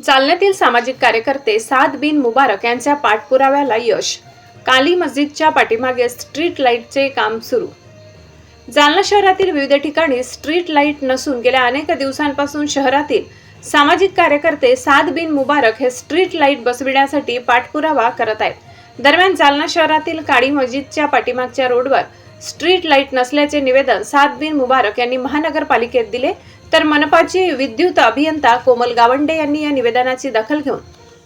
जालन्यातील सामाजिक कार्यकर्ते साद बिन मुबारक यांच्या पाठपुराव्याला यश. काली मस्जिदच्या पाठीमागे स्ट्रीट लाईटचे काम सुरू. जालना शहरातील विविध ठिकाणी स्ट्रीट लाइट नसून गेल्या अनेक दिवसांपासून शहरातील सामाजिक कार्यकर्ते साद बिन मुबारक हे स्ट्रीट लाइट बसविण्यासाठी पाठपुरावा करत आहेत. दरम्यान जालना शहरातील काळी मस्जिदच्या पाठीमागच्या रोडवर स्ट्रीट लाइट नसल्याचे निवेदन साद बिन मुबारक यांनी महानगरपालिकेत दिले. तर मनपाचे विद्युत अभियंता कोमल गावंडे यांनी या निवेदनाची दखल घेऊन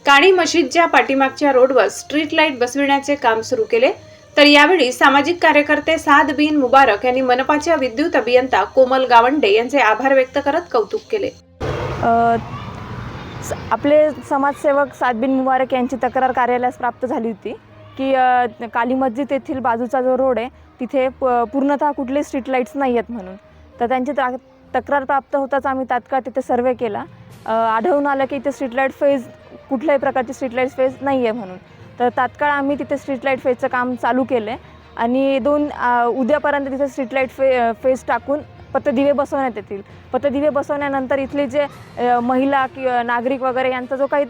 काळी मशीदच्या पाठीमागच्या रोडवर स्ट्रीट लाइट बसविण्याचे काम सुरू केले. तर यावेळी सामाजिक कार्यकर्ते साद बिन मुबारक यांनी मनपाच्या विद्युत अभियंता कोमल गावंडे यांचे आभार व्यक्त करत कौतुक केले. स- आपले समाजसेवक सादबिन मुबारक यांची तक्रार कार्यालयास प्राप्त झाली होती की काली मस्जिद येथील बाजूचा जो रोड आहे तिथे प पूर्णतः कुठले स्ट्रीट लाईट्स नाही आहेत म्हणून. तर त्यांची तक्रार प्राप्त होताच आम्ही तात्काळ तिथे सर्वे केला. आढळून आलं की इथे स्ट्रीट लाइट फेज कुठल्याही प्रकारची स्ट्रीट लाइट फेज नाही आहे म्हणून. तर तात्काळ आम्ही तिथे स्ट्रीट लाइट फेजचं काम चालू केलं आहे आणि दोन उद्यापर्यंत तिथे स्ट्रीट लाइट फे फेज टाकून पतदिवे बसवण्यात येतील. पतदिवे बसवल्यानंतर इथले जे महिला किंवा नागरिक वगैरे यांचा जो काही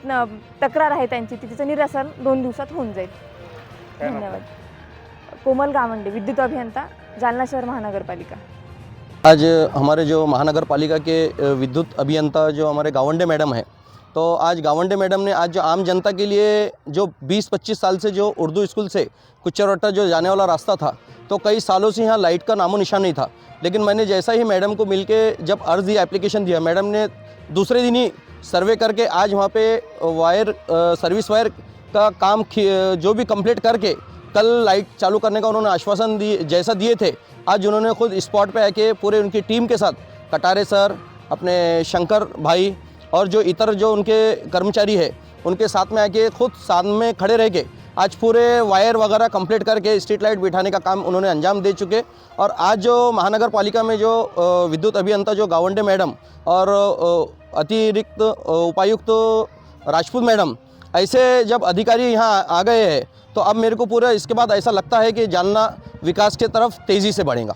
तक्रार आहे त्यांची ती तिचं निरसन दोन दिवसात होऊन जाईल. धन्यवाद. कोमल गावंडे विद्युत अभियंता जालना शहर महानगरपालिका. आज हमारे जो महानगर पालिका के विद्युत अभियंता जो हमारे गावंडे मैडम हैं तो आज गावंडे मैडम ने आज जो आम जनता के लिए जो 20-25 साल से जो उर्दू स्कूल से कुच्चरवट्टा जो जाने वाला रास्ता था तो कई सालों से यहाँ लाइट का नामो निशान नहीं था। लेकिन मैंने जैसा ही मैडम को मिल के जब अर्ज़ दिया एप्लीकेशन दिया, मैडम ने दूसरे दिन ही सर्वे करके आज वहाँ पे वायर सर्विस वायर का काम जो भी कंप्लीट करके कल लाइट चालू करने का उन्होंने आश्वासन दिए जैसा दिए थे। आज उन्होंने खुद स्पॉट पे आके पूरे उनकी टीम के साथ, कटारे सर, अपने शंकर भाई और जो इतर जो उनके कर्मचारी है, उनके साथ में आके खुद साथ में खड़े रह के आज पूरे वायर वगैरह कंप्लीट करके स्ट्रीट लाइट बिठाने का काम उन्होंने अंजाम दे चुके। और आज जो महानगर पालिका में जो विद्युत अभियंता जो गावंडे मैडम और अतिरिक्त उपायुक्त राजपूत मैडम, ऐसे जब अधिकारी यहाँ आ गए हैं तो अब मेरे को पूरा इसके बाद ऐसा लगता है कि जालना विकास के तरफ तेज़ी से बढ़ेगा।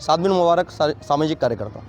सात दिन मुबारक सामाजिक कार्यकर्ता।